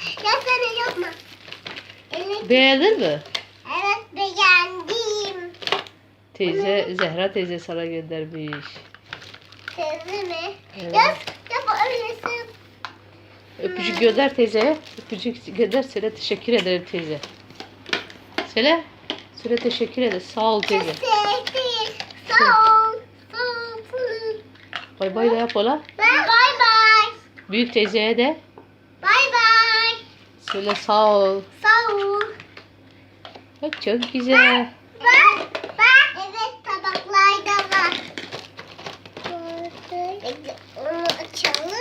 almış be. Ya sana yok mu? Evet, Beğendin mi? evet beğendim. Teyze, Zehra teyze sana göndermiş. Teyze mi? Evet. Ya, ya bu öylesi. Öpücük gönder teyzeye. Öpücük gönder. Söyle teşekkür ederim teyze. Söyle. Söyle teşekkür ederim. Sağ ol teyze. Teşekkür. Sağ ol. Sağ ol. Bay bay da yap ola. Bye bye. Büyük teyzeye de. Şöyle sağ ol. Sağ ol. Bak çok güzel. Bak, bak, bak. Evet tabaklarda var. Onu açalım.